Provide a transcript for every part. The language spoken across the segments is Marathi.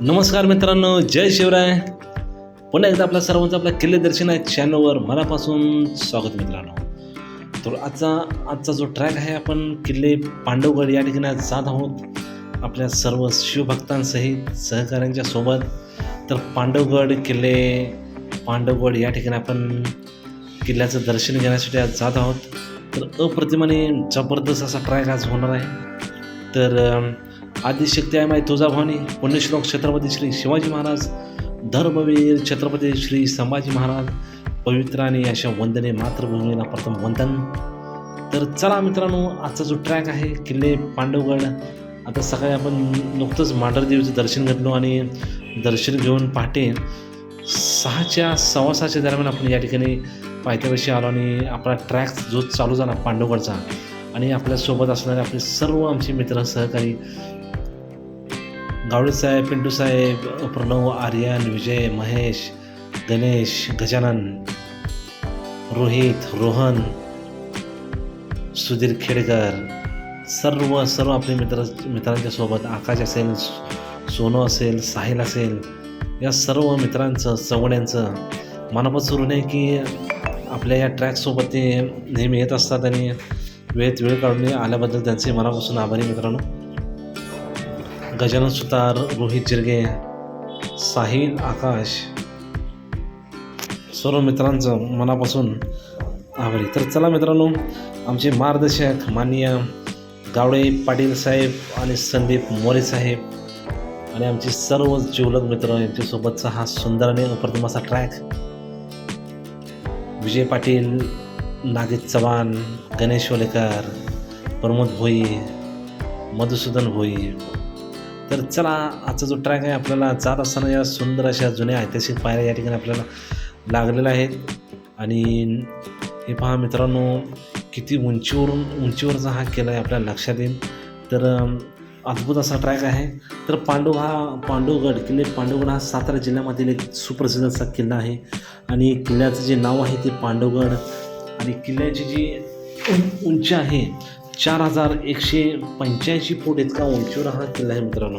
नमस्कार मित्रांनो जय शिवराय. पुन्हा एकदा आपल्या सर्वांचं आपल्या किल्ले दर्शन आहे चॅनलवर मनापासून स्वागत मित्रांनो. तर आजचा आजचा जो ट्रॅक आहे आपण किल्ले पांडवगड या ठिकाणी आज जात आहोत. आपल्या सर्व शिवभक्तांसहित सहकाऱ्यांच्या सोबत. तर पांडवगड किल्ले पांडवगड या ठिकाणी आपण किल्ल्याचं दर्शन घेण्यासाठी आज जात आहोत. तर अप्रतिमाने जबरदस्त असा ट्रॅक आज होणार आहे. तर आदिशक्ती आहे माई तुळजाभवानी पुण्यश्लोक छत्रपती श्री शिवाजी महाराज. धर्मवीर छत्रपती श्री संभाजी महाराज. पवित्र आणि अशा वंदने मातृभूमीला प्रथम वंदन. तर चला मित्रांनो आजचा जो ट्रॅक आहे किल्ले पांडवगड. आता सकाळी आपण नुकतंच मांढरदेवीचं दर्शन घेतलो आणि दर्शन घेऊन पहाटे सहाच्या सव्वा सहाच्या दरम्यान आपण या ठिकाणी पायथ्यापाशी आलो आणि आपला ट्रॅक जो चालू झाला पांडवगडचा. आणि आपल्यासोबत असणारे आपले सर्व आमचे मित्र सहकारी गावडेसाहेब साहेब साहेब प्रणव आर्यन विजय महेश गणेश गजानन रोहित रोहन सुधीर खेडेकर सर्व सर्व आपले मित्र मित्रांच्या सोबत आकाश असेल सोनू असेल साहिल असेल या सर्व मित्रांचं चवड्यांचं मनापासून आहे की आपल्या या ट्रॅकसोबत ते नेहमी येत असतात आणि वेळेत वेळ काढून आल्याबद्दल त्यांचे मनापासून आभारी मित्रांनो. गजानन सुतार रोहित जिरगे साहिल आकाश सर्व मित्रांचं मनापासून आभारी. तर चला मित्रांनो आमचे मार्गदर्शक माननीय गावडे पाटील साहेब आणि संदीप मोरे साहेब आणि आमचे सर्व जिवलग मित्र यांच्यासोबतचा हा सुंदर आणि अप्रतिमाचा ट्रॅक विजय पाटील नागेश चव्हाण गणेश वलेकर प्रमोद भोई मधुसूदन भोई तर चला आजचा जो ट्रॅक आहे आपल्याला जात असताना या सुंदर अशा जुन्या ऐतिहासिक पायऱ्या या ठिकाणी आपल्याला लागलेल्या आहेत. आणि हे पहा मित्रांनो किती उंचीवरून उंचीवरचा हा किल्ला आहे आपल्याला लक्षात येईल. तर अद्भुत असा ट्रॅक आहे. तर पांडव हा पांडवगड किल्ले पांडवगड हा सातारा जिल्ह्यामधील एक सुप्रसिद्ध असा किल्ला आहे. आणि किल्ल्याचं जे नाव आहे ते पांडवगड आणि किल्ल्याची जी उंची आहे चार हजार एकशे पंच्याऐंशी फूट इतका उंचीवर हा किल्ला आहे मित्रांनो.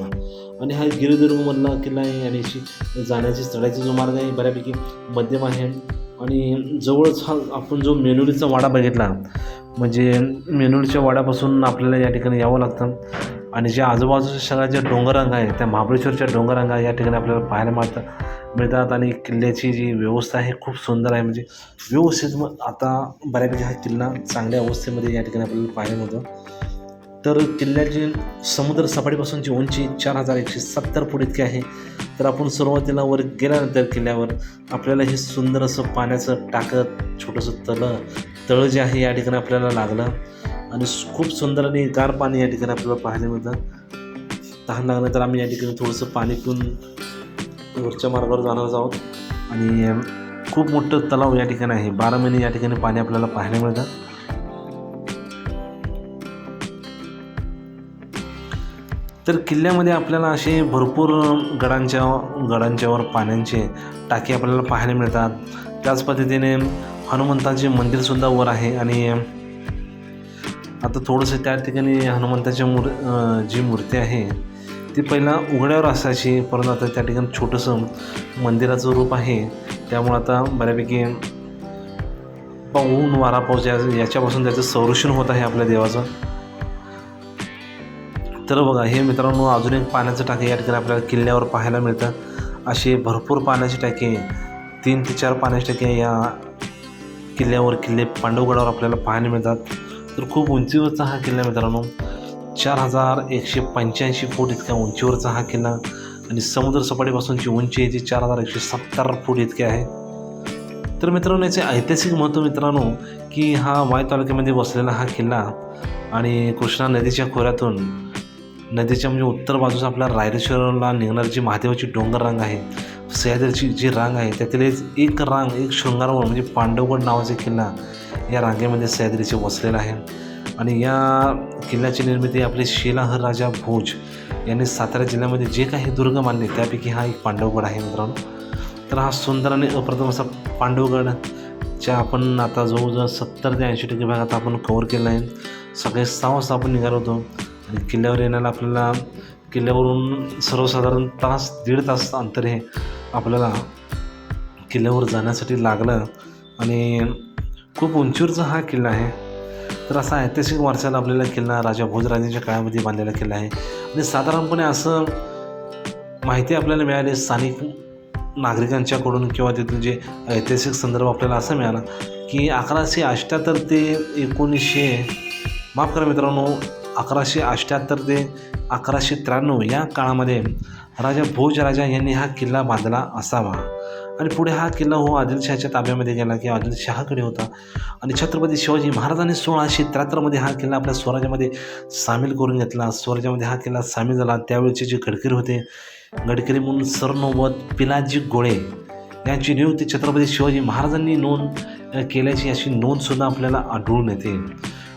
आणि हा गिरिदुर्गमधला किल्ला आहे आणि याची जाण्याची चढायचा जो मार्ग आहे बऱ्यापैकी मध्यम आहे. आणि जवळच हा आपण जो मेनुरीचा वाडा बघितला म्हणजे मेनुरीच्या वाड्यापासून आपल्याला या ठिकाणी यावं लागतं. आणि ज्या आजूबाजूच्या सगळ्या ज्या डोंगररांगा आहेत त्या महाबळेश्वरच्या डोंगररांगा या ठिकाणी आपल्याला पाहायला मिळतात. मिळतात आणि किल्ल्याची जी व्यवस्था आहे खूप सुंदर आहे. म्हणजे व्यवस्थित मग आता बऱ्यापैकी हा किल्ला चांगल्या अवस्थेमध्ये या ठिकाणी आपल्याला पाहायला मिळतो तर किल्ल्याची समुद्र सपाटीपासूनची उंची चार हजार एकशे सत्तर फूट इतकी आहे. तर आपण सुरुवातीला वर गेल्यानंतर किल्ल्यावर आपल्याला हे सुंदर असं पाण्याचं टाकत छोटंसं तळं तळं जे आहे या ठिकाणी आपल्याला लागलं. आणि खूप सुंदर आणि गार पाणी या ठिकाणी आपल्याला पाहायला मिळतं. तहान लागल्यानंतर आम्ही या ठिकाणी थोडंसं पाणी पिऊन वरच्या मार्गावर जाणार आहोत. आणि खूप मोठं तलाव या ठिकाणी आहे. बारा महिने या ठिकाणी पाणी आपल्याला पाहायला मिळतं तर किल्ल्यामध्ये आपल्याला असे भरपूर गडांच्या गडांच्यावर पाण्याचे टाके आपल्याला पाहायला मिळतात. त्याच पद्धतीने हनुमंताचे मंदिरसुद्धा वर आहे. आणि आता थोडंसं त्या ठिकाणी हनुमंताच्या मूर जी मूर्ती आहे ती पहिला उघड्यावर असायची. परंतु आता त्या ठिकाणी छोटंसं मंदिराचं रूप आहे. त्यामुळं आता बऱ्यापैकी पाऊन वारा पाऊस या याच्यापासून त्याचं संरक्षण होत आहे आपल्या देवाचं. तर बघा हे मित्रांनो अजून एक पाण्याचं टाके या ठिकाणी आपल्याला किल्ल्यावर पाहायला मिळतं. असे भरपूर पाण्याचे टाके तीन ते चार पाण्याचे टाके या किल्ल्यावर किल्ले पांडवगडावर आपल्याला पाहायला मिळतात. तर खूप उंचीवरचा हा किल्ला मित्रांनो. चार हजार एकशे पंच्याऐंशी फूट इतक्या उंचीवरचा हा किल्ला आणि समुद्र सपाटीपासूनची उंची आहे ती चार हजार एकशे सत्तर फूट इतकी आहे. तर मित्रांनो याचे ऐतिहासिक महत्त्व मित्रांनो की हा वाय तालुक्यामध्ये बसलेला हा किल्ला आणि कृष्णा नदीच्या खोऱ्यातून नदीच्या म्हणजे उत्तर बाजूस आपल्या रायरेश्वरला निघणारी जी महादेवाची डोंगर रांग आहे सह्याद्रीची जी रांग आहे त्यातील एक- एक रांग एक शृंगारवर म्हणजे पांडवगड नावाचा किल्ला या रांगेमध्ये सह्याद्रीचे वसलेला आहे. आणि या किल्ल्याची निर्मिती आपले शिलाहर राजा भोज यांनी सातारा जिल्ह्यामध्ये जे काही दुर्ग मानले त्यापैकी हा एक पांडवगड आहे मित्रांनो. तर हा सुंदर आणि अप्रथम असा पांडवगडच्या आपण आता जवळजवळ सत्तर ते ऐंशी टक्के भागात आपण कवर केला आहे. सगळे सहा वाजता आपण निघालो होतो. आणि किल्ल्यावर येण्याला आपल्याला किल्ल्यावरून सर्वसाधारण तास दीड तास अंतर हे आपल्याला किल्ल्यावर जाण्यासाठी लागलं. आणि खूप उंचीवरचा हा किल्ला आहे. तर असा ऐतिहासिक वारसाला लाभलेला किल्ला राजा भोजराजांच्या काळामध्ये बांधलेला किल्ला आहे. आणि साधारणपणे असं माहिती आपल्याला मिळाली स्थानिक नागरिकांच्याकडून किंवा तिथून जे ऐतिहासिक संदर्भ आपल्याला असं मिळाला की अकराशे अष्ट्याहत्तर ते एकोणीसशे माफ करा मित्रांनो अकराशे अष्ट्याहत्तर ते अकराशे त्र्याण्णव या काळामध्ये राजा भोजराजा यांनी हा किल्ला बांधला असावा. आणि पुढे हा किल्ला हो आदिलशहाच्या ताब्यामध्ये गेला की आदिलशहाकडे होता. आणि छत्रपती शिवाजी महाराजांनी सोळाशे त्र्याहत्तरमध्ये हा किल्ला आपल्या स्वराज्यामध्ये सामील करून घेतला. स्वराज्यामध्ये हा किल्ला सामील झाला. त्यावेळचे जे गडकरी होते गडकरी म्हणून सरनोबत पिलाजी गोळे यांची नियुक्ती छत्रपती शिवाजी महाराजांनी नोंद केल्याची अशी नोंदसुद्धा आपल्याला आढळून येते.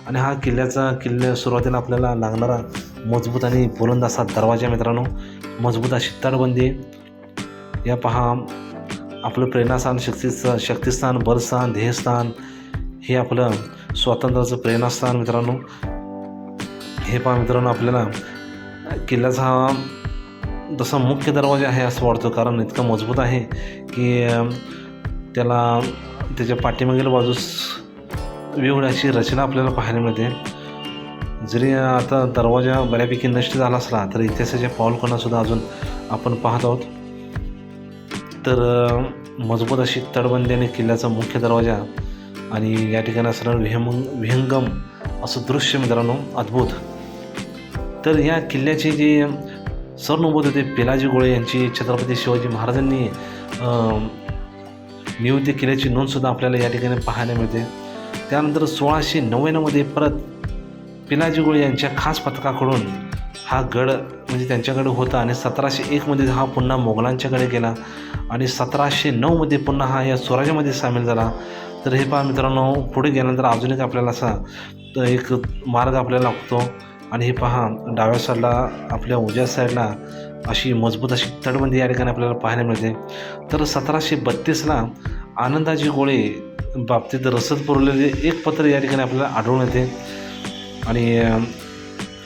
आणि हा किल्ल्याचा किल्ल्या सुरुवातीला आपल्याला लागणारा मजबूत आणि बुलंद असा दरवाजा मित्रांनो. मजबूत अशी तटबंदी या पहा आपलं प्रेरणास्थान शक्तीस्थान शक्तिस्थान बलस्थान ध्येयस्थान हे आपलं स्वातंत्र्याचं प्रेरणास्थान मित्रांनो. हे पहा मित्रांनो आपल्याला किल्ल्याचा हा जसा मुख्य दरवाजा आहे असं वाटतो. कारण इतका मजबूत आहे की त्याला त्याच्या पाठीमागील बाजूस वेगळी अशी रचना आपल्याला पाहायला मिळते. जरी आता दरवाजा बऱ्यापैकी नष्ट झाला असला तरी इतिहासाच्या पाऊलखुणासुद्धा अजून आपण पाहत आहोत. तर मजबूत अशी तटबंदी आणि किल्ल्याचा मुख्य दरवाजा आणि या ठिकाणी असणारं विहंग विहंगम असं दृश्य मित्रांनो अद्भुत. तर या किल्ल्याचे जे सरनोबत होते पिलाजी गोळे यांची छत्रपती शिवाजी महाराजांनी नियुक्ती केल्याची नोंदसुद्धा आपल्याला या ठिकाणी पाहायला मिळते. त्यानंतर सोळाशे नव्याण्णवमध्ये परत पिलाजी गोळे यांच्या खास पथकाकडून हा गड म्हणजे त्यांच्याकडे होता आणि सतराशे एकमध्ये हा पुन्हा मोगलांच्याकडे गेला. आणि सतराशे नऊमध्ये पुन्हा हा या स्वराज्यामध्ये सामील झाला. तर हे पहा मित्रांनो पुढे गेल्यानंतर अजून एक आपल्याला असा एक मार्ग आपल्याला लागतो. आणि हे पहा डाव्या साईडला आपल्या उजव्या साईडला अशी मजबूत अशी तटबंदी या ठिकाणी आपल्याला पाहायला मिळते. तर सतराशे बत्तीसला आनंदाजी गोळे बाबतीत रसद पुरवलेले एक पत्र या ठिकाणी आपल्याला आढळून येते. आणि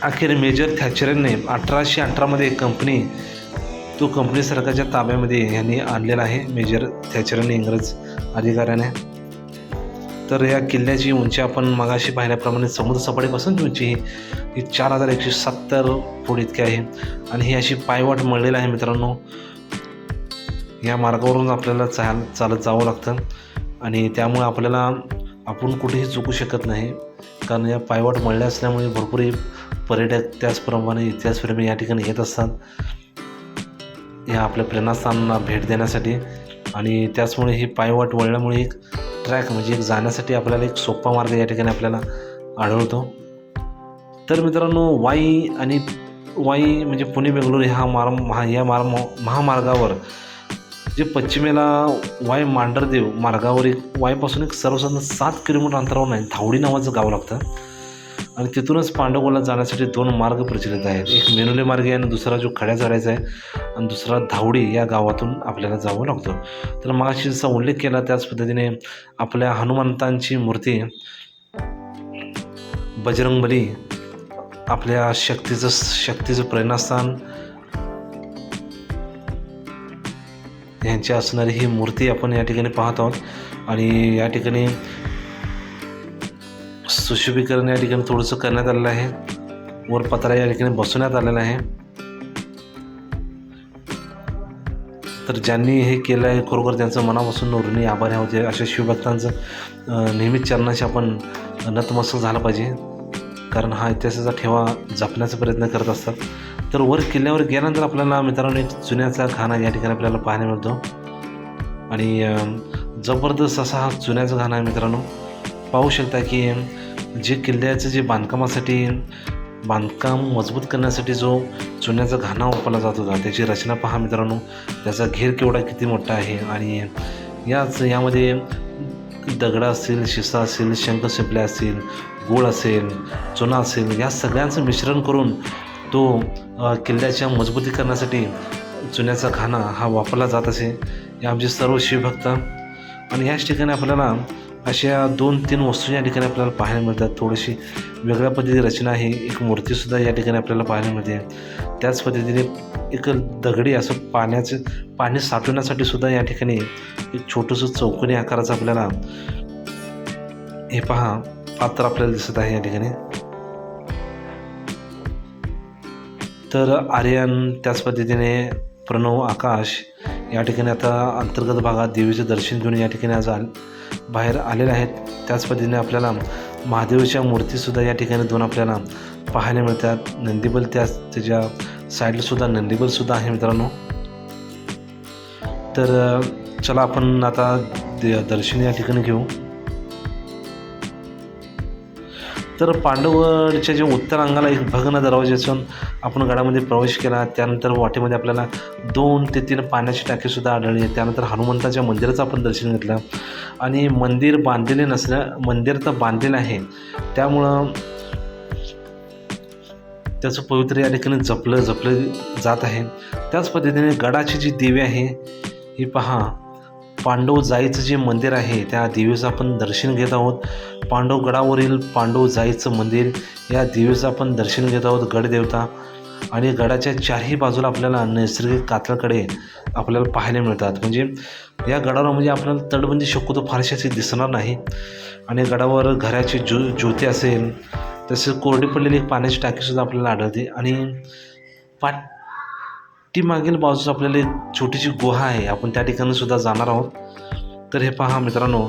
अखेर मेजर थॅचरने अठराशे अठरामध्ये कंपनी तो कंपनी सरकारच्या ताब्यामध्ये यांनी आणलेला आहे. मेजर थॅचरने इंग्रज अधिकाऱ्याने. तर या किल्ल्याची उंची आपण मगाशी पाहिल्याप्रमाणे समुद्र सपाटीपासून उंची ही ही चार हजार एकशे सत्तर फूट इतकी आहे. आणि ही अशी पायवाट मळलेली आहे मित्रांनो. या मार्गावरून आपल्याला चाल चालत जावं लागतं. आणि त्यामुळे आपल्याला आपण कुठेही चुकू शकत नाही. कारण या पायवाट मळल्या असल्यामुळे भरपूर पर्यटक त्याचप्रमाणे इतिहासप्रेमी या ठिकाणी येत असतात. या आपल्या प्रेरणास्थानांना भेट देण्यासाठी आणि त्याचमुळे ही पायवाट वळल्यामुळे एक ट्रॅक म्हणजे एक जाण्यासाठी आपल्याला एक सोपा मार्ग या ठिकाणी आपल्याला आढळतो. तर मित्रांनो वाई आणि वाई म्हणजे पुणे बेंगलोर ह्या मार महा या मार महामार्गावर जे पश्चिमेला वाय मांढरदेव मार्गावर एक वाईपासून एक सर्वसाधारण सात किलोमीटर अंतरावर नाही धावडी नावाचं गाव लागतं. आणि तिथूनच पांडवकोला जाण्यासाठी दोन मार्ग प्रचलित आहेत. एक मेनुले मार्ग आहे आणि दुसरा जो खड्या झाडायचा आहे आणि दुसरा धावडी या गावातून आपल्याला जावं लागतो. तर मगाशी जसा उल्लेख केला त्याच पद्धतीने आपल्या हनुमंतांची मूर्ती बजरंगबली आपल्या शक्तीचं शक्तीचं प्रेरणास्थान यांची असणारी ही मूर्ती आपण या ठिकाणी पाहत आहोत. आणि या ठिकाणी सुशोभीकरण या ठिकाणी थोडंसं करण्यात आलेलं आहे. वर पत्रा या ठिकाणी बसवण्यात आलेला आहे. तर ज्यांनी हे केलं आहे खरोखर त्यांचं मनापासून ऋणी आभारी होते अशा शिवभक्तांचं नेहमीच चरणाशी आपण नतमस्तक झालं पाहिजे. कारण हा इतिहासाचा ठेवा जपण्याचा प्रयत्न करत असतात. तर वर किल्ल्यावर गेल्यानंतर आपल्याला मित्रांनो एक जुन्याचा खाना या ठिकाणी आपल्याला पाहायला मिळतो. आणि जबरदस्त असा हा जुन्याचा खाना आहे मित्रांनो. पाहू शकता की जे किल्ल्याचं जे बांधकामासाठी बांधकाम मजबूत करण्यासाठी जो चुन्याचा घाणा वापरला जात होता त्याची रचना पहा मित्रांनो. त्याचा घेर केवढा किती मोठा आहे आणि याच यामध्ये दगडा असतील शिसा असेल शंख शिंपले असतील गूळ असेल चुना असेल या सगळ्यांचं मिश्रण करून तो किल्ल्याच्या मजबूतीकरणासाठी चुन्याचा खाना हा वापरला जात असे. हे आमचे सर्व शिवभक्त. आणि ह्याच ठिकाणी आपल्याला अशा दोन तीन वस्तू या ठिकाणी आपल्याला पाहायला मिळतात. थोडीशी वेगळ्या पद्धतीची रचना आहे. एक मूर्तीसुद्धा या ठिकाणी आपल्याला पाहायला मिळते. त्याच पद्धतीने एक दगडी असं पाण्याचं पाणी साठवण्यासाठी सुद्धा या ठिकाणी एक छोटंसं चौकोनी आकाराचं आपल्याला हे पहा पात्र आपल्याला दिसत आहे या ठिकाणी. तर आर्यन त्याच पद्धतीने प्रणव आकाश या ठिकाणी आता अंतर्गत भागात देवीचं दर्शन घेऊन या ठिकाणी आज आल बाहेर आलेले आहेत. त्याच पद्धतीने आपल्याला महादेवाच्या मूर्तीसुद्धा या ठिकाणी दोन आपल्याला पाहायला मिळतात. नंदीबल त्या त्याच्या साईडलासुद्धा नंदीबलसुद्धा आहे मित्रांनो. तर चला आपण आता दर्शन या ठिकाणी घेऊ. तर पांडवच्या जे उत्तर अंगाला एक भग्न दरवाज्यातून आपण गडामध्ये प्रवेश केला त्यानंतर वाटेमध्ये आपल्याला दोन ते तीन पाण्याची टाकीसुद्धा आढळली. त्यानंतर हनुमंताच्या मंदिराचं आपण दर्शन घेतलं. आणि मंदिर बांधलेले नसल्या मंदिर तर बांधलेलं आहे. त्यामुळं त्याचं पवित्र या ठिकाणी जपलं जपलं जात आहे. त्याच पद्धतीने गडाची जी देवी आहे ही पहा पांडव जाईचं जे मंदिर आहे त्या देवीचं आपण दर्शन घेत आहोत. पांडव गडावरील पांडव जाईचं मंदिर या देवीचं आपण दर्शन घेत आहोत गडदेवता. आणि गडाच्या चारही बाजूला आपल्याला नैसर्गिक कातळकडे आपल्याला पाहायला मिळतात. म्हणजे या गडावर म्हणजे आपल्याला तटबंदी म्हणजे शक्यतो फारशी अशी दिसणार नाही. आणि गडावर घराची ज्यो ज्योती असेल तसेच कोरडी पडलेली एक पाण्याची टाकीसुद्धा आपल्याला आढळते. आणि ती मागील बाजूस आपल्याला एक छोटीशी गुहा आहे. आपण त्या ठिकाणी सुद्धा जाणार आहोत. तर हे पहा मित्रांनो.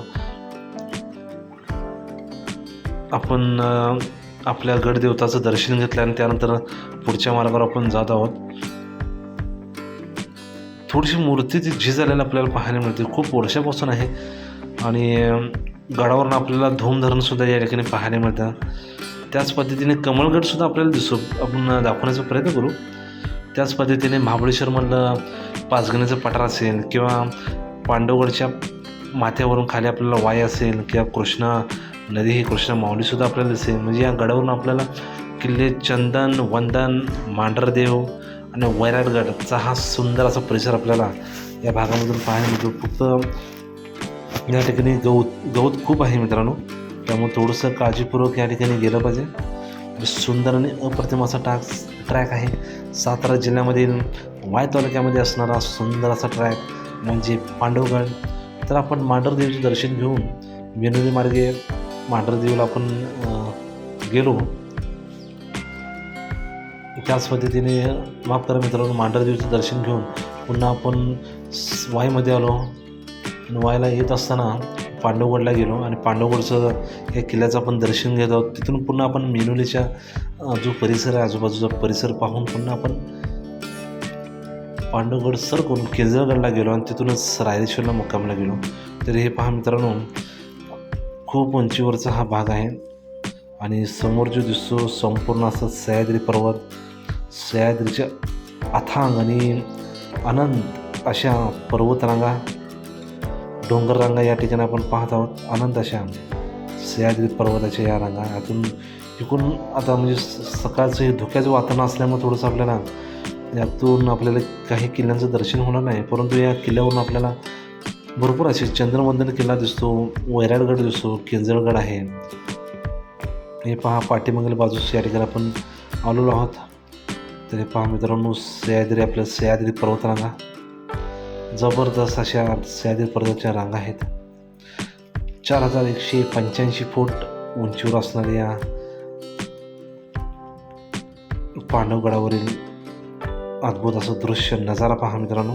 आपण आपल्या गडदेवताचं दर्शन घेतलं आणि त्यानंतर पुढच्या मार्गावर आपण जात आहोत. थोडीशी मूर्ती ती झी झालेली आपल्याला पाहायला मिळते. खूप वर्षापासून आहे. आणि गडावरून आपल्याला धूम धरणसुद्धा या ठिकाणी पाहायला मिळतं. त्याच पद्धतीने कमळगडसुद्धा आपल्याला दिसू आपण दाखवण्याचा प्रयत्न करू. त्याच पद्धतीने महाबळेश्वरमधलं पाचगणीचं पठार असेल किंवा पांडवगडच्या माथ्यावरून खाली आपल्याला वाय असेल किंवा कृष्णा नदी ही कृष्णा माऊलीसुद्धा आपल्याला दिसेल. म्हणजे या गडावरून आपल्याला किल्ले चंदन वंदन मांढरदेव आणि वैराटगडचा हा सुंदर असा परिसर आपल्याला या भागामधून पाहायला मिळतो. फक्त या ठिकाणी गवत गवत खूप आहे मित्रांनो. त्यामुळे थोडंसं काळजीपूर्वक या ठिकाणी गेलं पाहिजे. सुंदर आणि अप्रतिम असा टाक ट्रॅक आहे. सातारा जिल्ह्यामधील वाय तालुक्यामध्ये असणारा सुंदर असा ट्रॅक म्हणजे पांडवगड. तर आपण मांढरदेवीचे दर्शन घेऊन विनोदी मार्गे मांढरदेवीला आपण गेलो. त्याच पद्धतीने माफ करा मित्रांनो मांढरदेवीचं दर्शन घेऊन पुन्हा आपण वाईमध्ये आलो. वायला येत असताना पांडवगडला गेलो आणि पांडवगडचं या किल्ल्याचं आपण दर्शन घेत आहोत. तिथून पुन्हा आपण मेनुलीच्या जो परिसर आहे आजूबाजूचा परिसर पाहून पुन्हा आपण पांडवगड सर करून केजळगडला गेलो आणि तिथूनच रायरेश्वरला मुक्कामला गेलो. तर हे पहा मित्रांनो खूप उंचीवरचा हा भाग आहे आणि समोर जो दिसतो संपूर्ण असं सह्याद्री पर्वत सह्याद्रीच्या अथांग आणि अनंत अशा पर्वतरांगा डोंगररांगा या ठिकाणी आपण पाहत आहोत. अनंत अशा सह्याद्री पर्वताच्या या रांगा. यातून इकून आता म्हणजे स- सकाळचं हे धुक्याचं वातावरण असल्यामुळे थोडंसं आपल्याला यातून आपल्याला काही किल्ल्यांचं दर्शन होणार नाही. परंतु या किल्ल्यावरून आपल्याला भरपूर असे चंद्रवंदन किल्ला दिसतो वैराडगड दिसतो केंजळगड आहे. हे पहा पाठीमागील बाजूस या ठिकाणी आपण आलेलो आहोत. तरी पहा मित्रांनो सह्याद्री आपल्या सह्याद्री पर्वतरांगा. जबरदस्त अशा सह्याद्री पर्वताच्या रांगा आहेत. चार हजार एकशे पंच्याऐंशी फूट उंचीवर असणाऱ्या पांडवगडावरील अद्भुत असं दृश्य नजारा पहा मित्रांनो.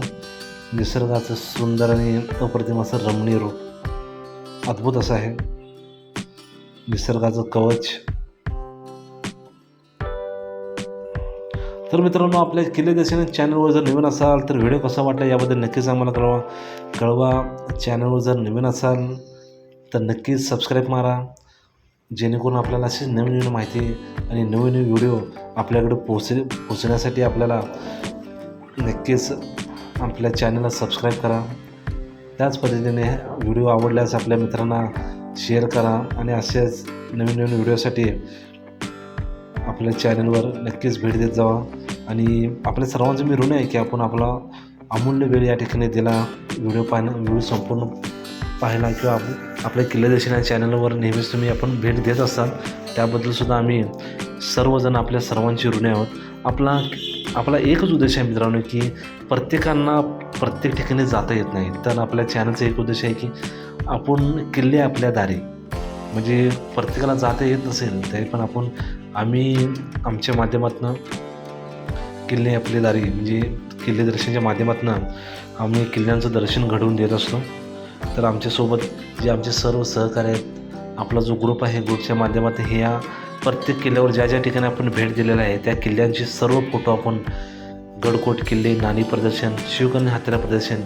निसर्गाचं सुंदर आणि अप्रतिम असं रमणीय रूप अद्भुत असं आहे. निसर्गाचं कवच तर मित्रांनो आपल्या किल्ले दर्शन चॅनलवर जर नवीन असाल तर व्हिडिओ कसा वाटला याबद्दल नक्कीच आम्हाला कळवा. कळवा. चॅनलवर जर नवीन असाल तर नक्कीच सबस्क्राईब मारा. जेणेकरून आपल्याला अशी नवीन नवीन माहिती आणि नवीन नवीन व्हिडिओ आपल्याकडे पोहोचे पोचण्यासाठी आपल्याला नक्कीच आपल्या चॅनलला सबस्क्राईब करा. त्याच पद्धतीने व्हिडिओ आवडल्यास आपल्या मित्रांना शेअर करा आणि असेच नवीन नवीन व्हिडिओसाठी आपल्या चॅनलवर नक्कीच भेट देत जावा. आणि आपल्या सर्वांचं मी ऋण आहे की आपण आपला अमूल्य वेळ या ठिकाणी दिला. व्हिडिओ पाहणं व्हिडिओ संपूर्ण पाहायला किंवा आप आपल्या किल्लेदर्शन या चॅनलवर नेहमीच तुम्ही आपण भेट देत असाल. त्याबद्दलसुद्धा आम्ही सर्वजण आपल्या सर्वांची ऋण आहोत. आपला आपला एकच उद्देश आहे मित्रांनो की प्रत्येकांना प्रत्येक ठिकाणी जाता येत नाही. तर आपल्या चॅनलचा एक उद्देश आहे की आपण किल्ले आपल्या दारी. म्हणजे प्रत्येकाला जाता येत नसेल तरी पण आपण आम्ही आमच्या माध्यमातून किल्ले आपली दारी म्हणजे किल्ले दर्शनच्या माध्यमातून आम्ही किल्ल्यांचं दर्शन घडवून देत असतो. तर आमच्यासोबत जे आमचे सर्व सहकार्य आहेत आपला जो ग्रुप आहे ग्रुपच्या माध्यमातून हे या प्रत्येक किल्ल्यावर ज्या ज्या ठिकाणी आपण भेट दिलेला आहे त्या किल्ल्यांचे सर्व फोटो आपण गडकोट किल्ले नाणी प्रदर्शन शिवकन्या हात्यारा प्रदर्शन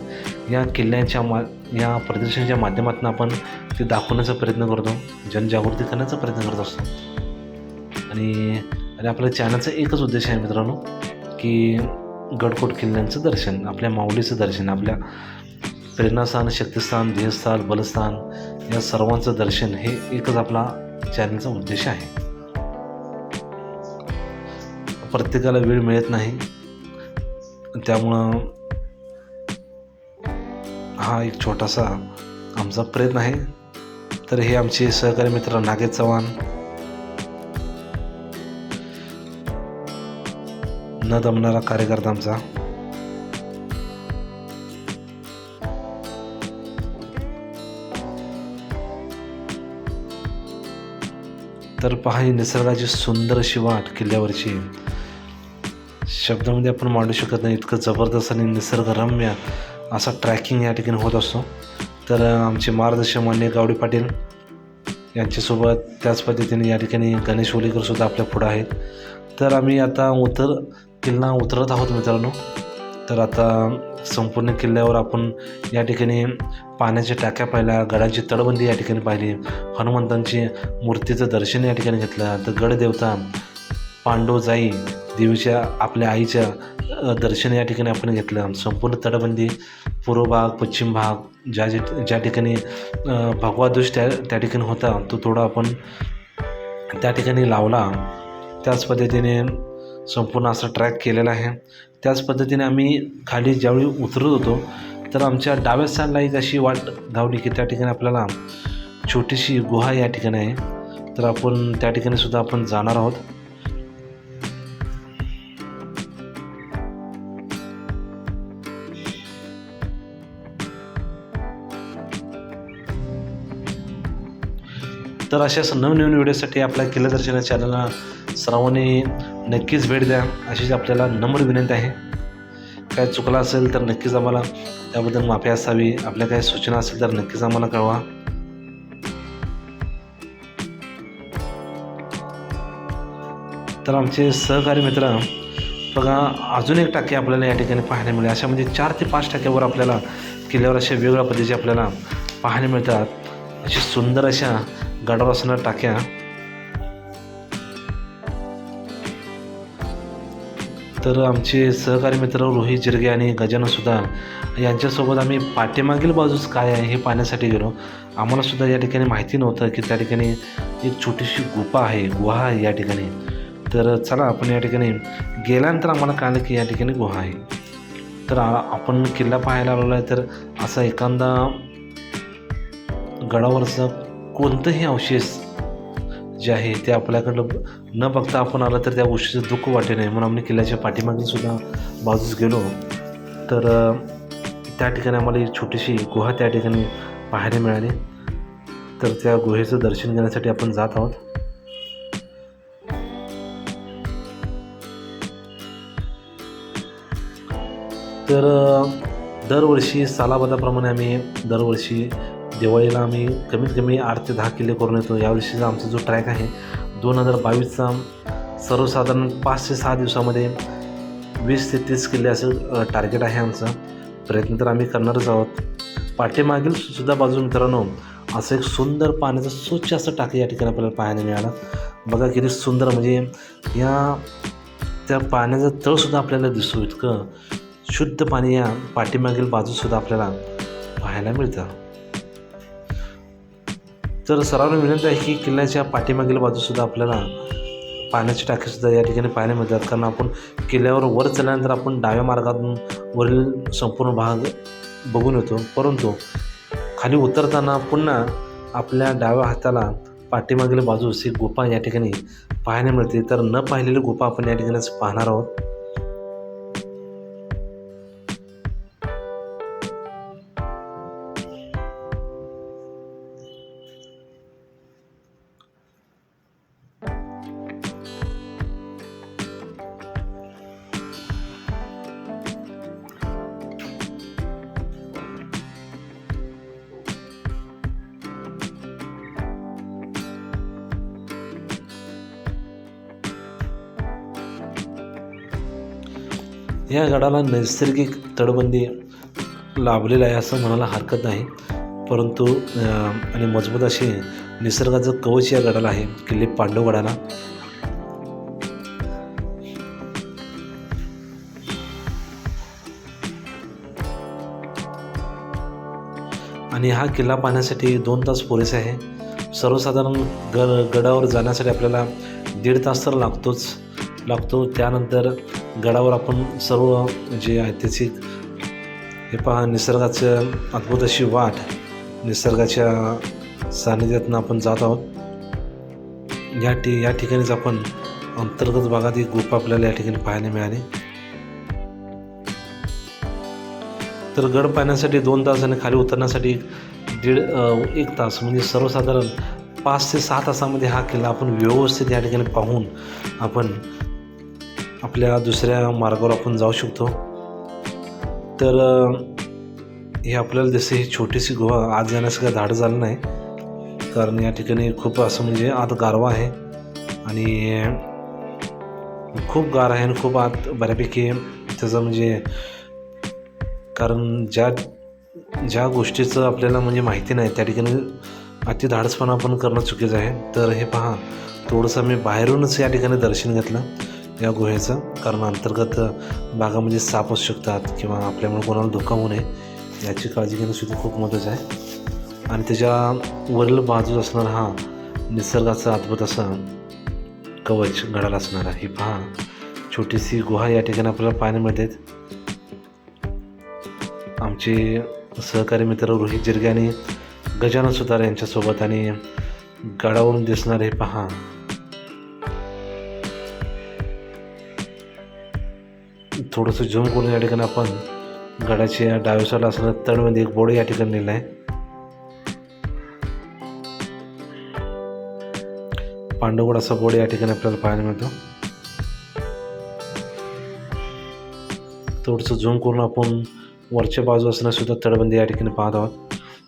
या किल्ल्यांच्या मा या प्रदर्शनाच्या माध्यमातून आपण ते दाखवण्याचा प्रयत्न करतो जनजागृती करण्याचा प्रयत्न करत असतो. आणि आणि आपल्या चॅनलचा एकच उद्देश आहे मित्रांनो की गडकोट किल्ल्यांचं दर्शन आपल्या माऊलीचं दर्शन आपल्या प्रेरणास्थान शक्तिस्थान ध्येयस्थान बलस्थान या सर्वांचं दर्शन हे एकच आपला चॅनलचा उद्देश आहे. प्रत्येकाला वेळ मिळत नाही. त्यामुळं हा एक छोटासा आमचा प्रयत्न आहे. तर हे आमचे सहकारी मित्र नागेश चव्हाण न दमणारा कार्यकर्ता आमचा तर पहा ही निसर्गाची सुंदर अशी वाट किल्ल्यावरची. शब्दामध्ये आपण मांडू शकत नाही इतकं जबरदस्त आणि निसर्गरम्य असा ट्रॅकिंग या ठिकाणी होत असतो. तर आमचे मार्गदर्शक मान्य गावडे पाटील यांच्यासोबत त्याच पद्धतीने या ठिकाणी गणेश ओलीकरसुद्धा आपल्या पुढं आहेत. तर आम्ही आता उतर किल्ला उतरत आहोत मित्रांनो. तर आता संपूर्ण किल्ल्यावर आपण या ठिकाणी पाण्याच्या टाक्या पाहिल्या गडाची तळबंदी या ठिकाणी पाहिली. हनुमंतांची मूर्तीचं दर्शन या ठिकाणी घेतलं. तर गडदेवता पांडव जाई देवीच्या आपल्या आईच्या दर्शन या ठिकाणी आपण घेतलं. संपूर्ण तटबंदी पूर्व भाग पश्चिम भाग ज्या ज्या ज्या ठिकाणी भगवा ध्वज त्या त्या ठिकाणी होता तो थोडा आपण त्या ठिकाणी लावला. त्याच पद्धतीने संपूर्ण असा ट्रॅक केलेला आहे. त्याच पद्धतीने आम्ही खाली ज्यावेळी उतरत होतो तर आमच्या डाव्या साईडला एक अशी वाट धावली की त्या ठिकाणी आपल्याला छोटीशी गुहा या ठिकाणी आहे. तर आपण त्या ठिकाणी सुद्धा आपण जाणार आहोत. तर अशाच नवनवीन व्हिडिओसाठी आपल्या किल्ला दर्शन चॅनलला सर्वांनी नक्कीच भेट द्या. अशीच आपल्याला नम्र विनंती आहे. काय चुकलं असेल तर नक्कीच आम्हाला त्याबद्दल माफी असावी. आपल्या काही सूचना असेल तर नक्कीच आम्हाला कळवा. तर आमचे सहकारी मित्र बघा अजून एक टाके आपल्याला या ठिकाणी पाहायला मिळेल. अशा म्हणजे चार ते पाच टाक्यावर आपल्याला किल्ल्यावर अशा वेगवेगळ्या पद्धतीचे आपल्याला पाहायला मिळतात. अशी सुंदर अशा गडावर असणाऱ्या टाक्या तर आमचे सहकारी मित्र रोहित जिरगे आणि गजानन सुदान यांच्यासोबत आम्ही पाठीमागील बाजूस काय आहे हे पाहण्यासाठी गेलो. आम्हालासुद्धा या ठिकाणी माहिती नव्हतं की त्या ठिकाणी एक छोटीशी गुफा आहे गुहा आहे या ठिकाणी. तर चला आपण या ठिकाणी गेल्यानंतर आम्हाला कळलं की या ठिकाणी गुहा आहे. तर आपण किल्ला पाहायला आलेलो आहे तर असा एखादा गडावरचं कोणतंही अवशेष जे आहे ते आपल्याकडं न बघता आपण आलं तर त्या गोष्टीचं दुःख वाटे नाही. म्हणून आम्ही किल्ल्याच्या पाठीमागे सुद्धा बाजूस गेलो. तर त्या ठिकाणी आम्हाला एक छोटीशी गुहा त्या ठिकाणी पाहायला मिळाली. तर त्या गुहेचं दर्शन घेण्यासाठी आपण जात आहोत. तर दरवर्षी सालाबादाप्रमाणे आम्ही दरवर्षी दिवाळीला आम्ही कमीत कमी आठ ते दहा किल्ले करून येतो. यावर्षीचा आमचा जो ट्रॅक आहे दोन हजार बावीसचा सर्वसाधारण पाच ते सहा दिवसामध्ये वीस ते तीस किल्ले असं टार्गेट आहे आमचं. प्रयत्न तर आम्ही करणारच आहोत. पाठीमागील सुद्धा बाजू मित्रांनो असं एक सुंदर पाण्याचं स्वच्छ असं टाकी या ठिकाणी आपल्याला पाहायला मिळालं. बघा किती सुंदर म्हणजे या त्या पाण्याचा तळसुद्धा आपल्याला दिसू इतकं. शुद्ध पाणी या पाठीमागील बाजूसुद्धा आपल्याला पाहायला मिळतं. तर सर्वांना विनंती आहे की किल्ल्याच्या पाठीमागील बाजूसुद्धा आपल्याला पाण्याची टाकीसुद्धा या ठिकाणी पाहायला मिळतात. कारण आपण किल्ल्यावर वर चढल्यानंतर आपण डाव्या मार्गातून वरील संपूर्ण भाग बघून येतो. परंतु खाली उतरताना पुन्हा आपल्या डाव्या हाताला पाठीमागील बाजूस ही गुफा या ठिकाणी पाहायला मिळते. तर न पाहिलेली गुफा आपण या ठिकाणीच पाहणार आहोत. या गडाला नैसर्गिक तटबंदी लाभलेलं आहे असं म्हणायला हरकत नाही. परंतु आणि मजबूत अशी निसर्गाचं कवच या गडाला आहे किल्ले पांडवगडाला आणि हा किल्ला पाहण्यासाठी दोन तास पुरेसे आहे. सर्वसाधारण ग गडावर जाण्यासाठी आपल्याला दीड तास तर लागतोच. लागतो. त्यानंतर गडावर आपण सर्व जे ऐतिहासिक हे पहा निसर्गाचं अद्भुत अशी वाट निसर्गाच्या सान्निध्यातून आपण जात आहोत. या ठि या ठिकाणीच आपण अंतर्गत भागात एक गुफा आपल्याला या ठिकाणी पाहायला मिळाली. तर गड पाहण्यासाठी दोन तास आणि खाली उतरण्यासाठी दीड एक तास म्हणजे सर्वसाधारण पाच ते सहा तासामध्ये हा किल्ला आपण व्यवस्थित या ठिकाणी पाहून आपण आपल्या दुसऱ्या मार्गावर आपण जाऊ शकतो. तर हे आपल्याला जसे ही छोटीशी गुहा. आज जाण्यासारखं काय धाड झालं नाही. कारण या ठिकाणी खूप असं म्हणजे आत गारवा आहे. आणि खूप गार आहे आणि खूप आत बऱ्यापैकी त्याचं म्हणजे कारण ज्या ज्या गोष्टीचं आपल्याला म्हणजे माहिती नाही त्या ठिकाणी अति धाडसपणा आपण करणं चुकीचं आहे. तर हे पहा थोडंसं मी बाहेरूनच या ठिकाणी दर्शन घेतलं. या गुहेचं. कारण अंतर्गत भागामध्ये साप असू शकतात किंवा आपल्यामुळे कोणाला धोका होऊ नये याची काळजी घेणं सुद्धा खूप महत्त्वाचं आहे. आणि त्याच्या वरील बाजूस असणारा हा निसर्गाचा अद्भुत असा कवच गडाला असणारा आहे पहा छोटीशी गुहा या ठिकाणी आपल्याला पाहायला मिळते. आमचे सहकारी मित्र रोहित जिरगे आणि गजानन सुतार यांच्यासोबत आणि गडावरून दिसणारे पहा थोडंसं झूम करून या ठिकाणी आपण गडाच्या डाव्या साईडला असणाऱ्या तळमध्ये एक बोर्ड या ठिकाणी लिहिला आहे. पांडवगड असा बोर्ड या ठिकाणी आपल्याला पाहायला मिळतो. थोडंसं झूम करून आपण वरच्या बाजू असणं सुद्धा या ठिकाणी पाहत आहोत.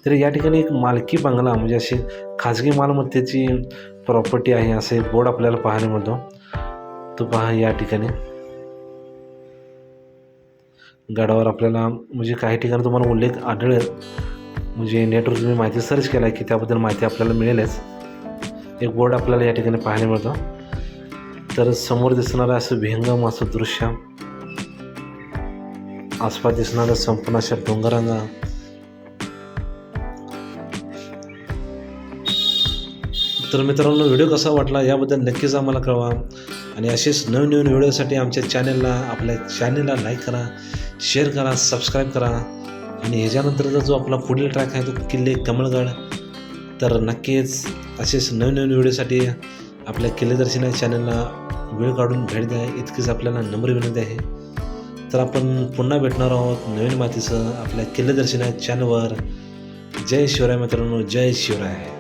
तर या ठिकाणी एक मालकी बंगला म्हणजे अशी खाजगी मालमत्तेची प्रॉपर्टी आहे असं एक बोर्ड आपल्याला पाहायला मिळतो. तो पहा या ठिकाणी. गडावर आपल्याला म्हणजे काही ठिकाणी तुम्हाला उल्लेख आढळेल. म्हणजे नेटवर तुम्ही माहिती सर्च केला की त्याबद्दल माहिती आपल्याला मिळेलच. एक बोर्ड आपल्याला या ठिकाणी पाहायला मिळतो. तर समोर दिसणारं असं विहंगम असं दृश्य. आसपास दिसणाऱ्या संपूर्ण अशा डोंगरांना तर मित्रांनो व्हिडिओ कसा वाटला याबद्दल नक्कीच आम्हाला कळवा. आणि असेच नवनवीन व्हिडिओसाठी आमच्या चॅनलला आपल्या चॅनलला लाईक करा शेअर करा सबस्क्राईब करा. आणि ह्याच्यानंतरचा जो आपला पुढील ट्रॅक आहे तो किल्ले कमळगड. तर नक्कीच असेच नवनवीन व्हिडिओसाठी आपल्या किल्लेदर्शन या चॅनलला वेळ काढून भेट द्या. इतकीच आपल्याला नम्र विनंती आहे. तर आपण पुन्हा भेटणार आहोत नवीन माहितीचं आपल्या किल्लेदर्शन या चॅनलवर. जय शिवराय मित्रांनो जय शिवराय.